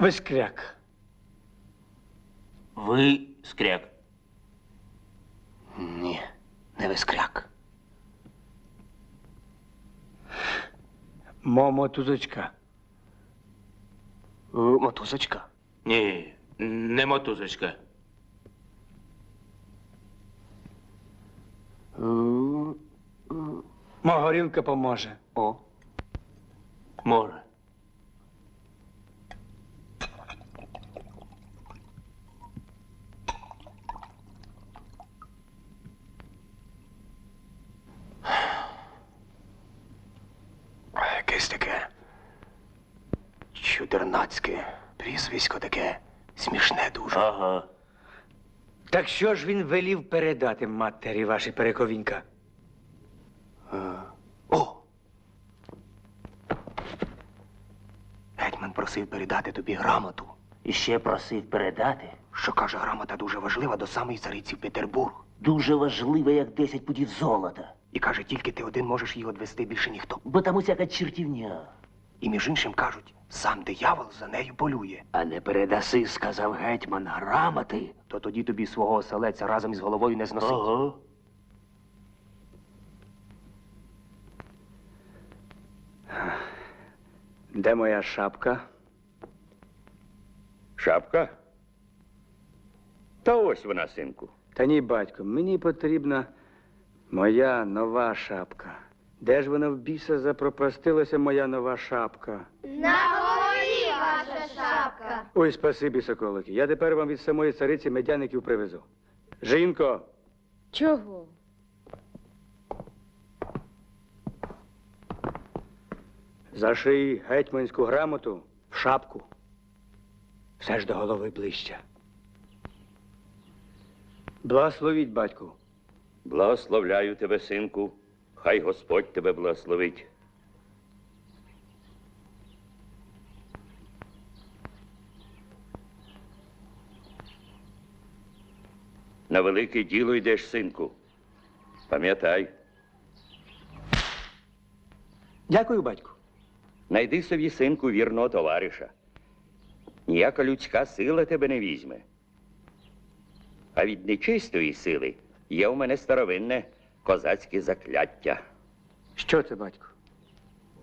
Вискряк. Ви скряк. Ні, не вискряк. Момотузочка. Е, Мотузочка. Ні, не мотузочка. Е, Могорілка поможе. О. Може. Якесь таке. Чудернацьке. Прізвисько таке. Смішне дуже. Ага. Так що ж він велів передати матері вашій перековінька? О! Гетьман просив передати тобі грамоту, І ще просив передати. що каже, грамота дуже важлива до самої цариці в Петербург. Дуже важливе, як 10 пудів золота. І каже, тільки ти один можеш її одвести більше ніхто. Бо там усяка чертівня. І між іншим кажуть, сам диявол за нею полює. А не передаси, сказав гетьман, грамоти. То тоді тобі свого оселеця разом із головою не зносить. Ага. Де моя шапка? Шапка? Та ось вона, синку. Та ні, батько, мені потрібна моя нова шапка. Де ж вона в біса запропастилася, моя нова шапка? На голові ваша шапка. Ой, спасибі, соколики. Я тепер вам від самої цариці медяників привезу. Жінко, Чого? заший гетьманську грамоту в шапку. Все ж до голови ближче. Благословіть, батьку. Благословляю тебе, синку. Хай Господь тебе благословить. На велике діло йдеш, синку. Пам'ятай, Дякую, батьку. найди собі, синку, вірного товариша. Ніяка людська сила тебе не візьме. А від нечистої сили є у мене старовинне козацьке закляття. Що це, батько?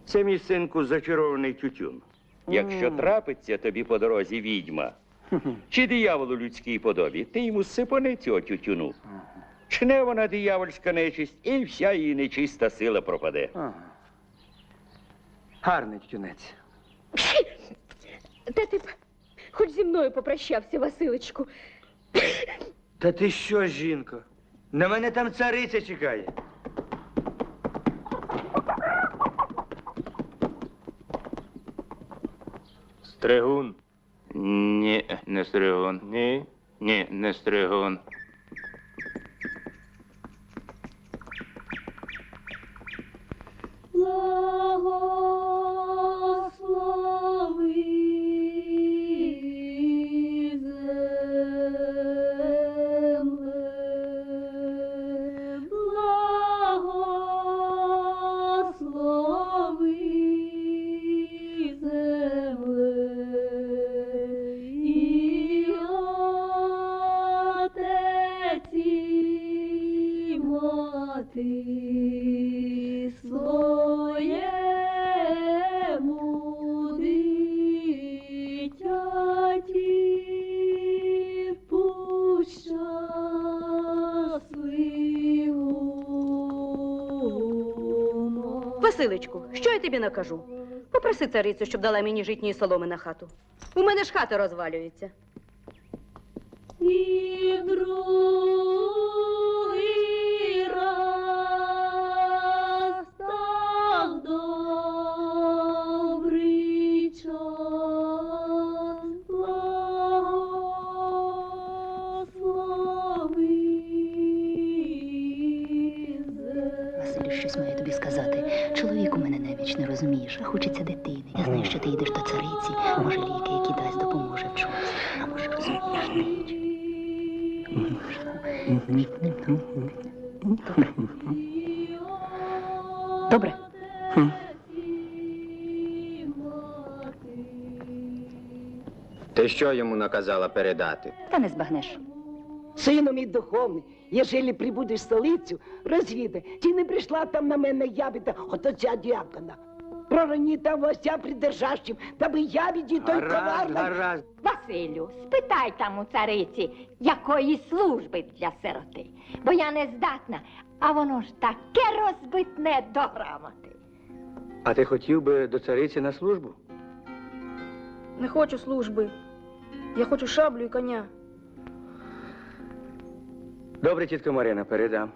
Це мій синку зачарований тютюн. Якщо трапиться тобі по дорозі відьма, чи диявол у людській подобі, ти йому сипани цього тютюну. Чне вона диявольська нечисть, і вся її нечиста сила пропаде. Ага. Гарний тютюнець. Та ти б хоч зі мною попрощався, Василечку. Та ти що, жінко? На мене там цариця чекає. Стригун. Ні, не стригун. Ні. Ні, не стригун. Василечку, що я тобі накажу? Попроси царицю, щоб дала мені житньої соломи на хату. У мене ж хата розвалюється. І розумієш, а хочеться дитини. Я знаю, що ти йдеш до цариці. Може, ліки, які дасть, допоможе в чомусь. А може, розумієш ти? Добре. Добре. Ти що йому наказала передати? Та не збагнеш. Сину мій духовний, єжелі прибудеш в столицю, розвідай, чи не прийшла там на мене ябіда от оця діакона. Пророні там ося придержащим, та би ябіді той коварний. гаразд. Василю, спитай там у цариці, якої служби для сироти. Бо я не здатна, а воно ж таке розбитне до грамоти. А ти хотів би до цариці на службу? Не хочу служби. Я хочу шаблю і коня. Добре, тітко Марина, передам.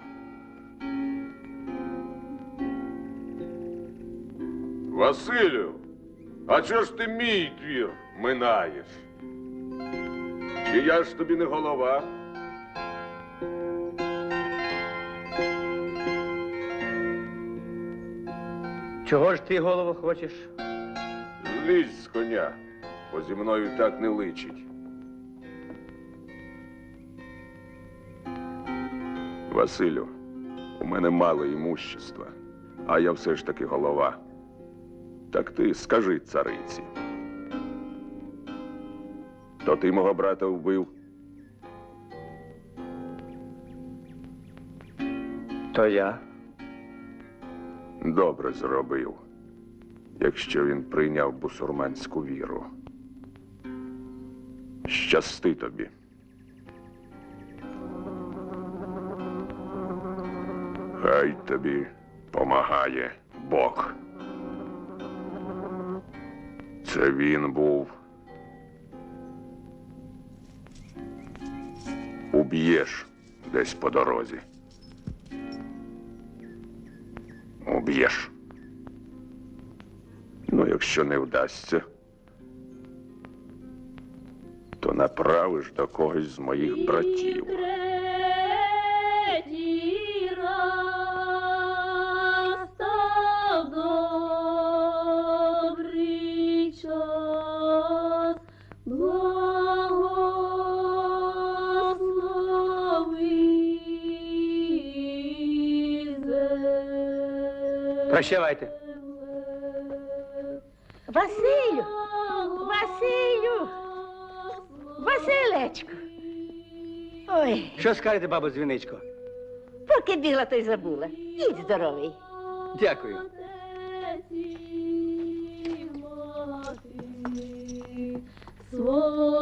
Василю, а чого ж ти мій двір минаєш? Чи я ж тобі не голова? Чого ж ти голову хочеш? Злізь з коня, бо зі мною так не личить. Василю, у мене мало імущества, а я все ж таки голова. Так ти скажи цариці. То ти мого брата вбив? То я. Добре зробив, якщо він прийняв бусурманську віру. Щасти тобі. Хай тобі помагає Бог. Це він був. Уб'єш десь по дорозі. Уб'єш. Ну, якщо не вдасться, то направиш до когось з моїх братів. Прощавайте. Василю, Василю, Василечко. Ой, Що скажете, бабу дзвіничко? поки біла, то й забула. Їдь здоровий. Дякую. Свого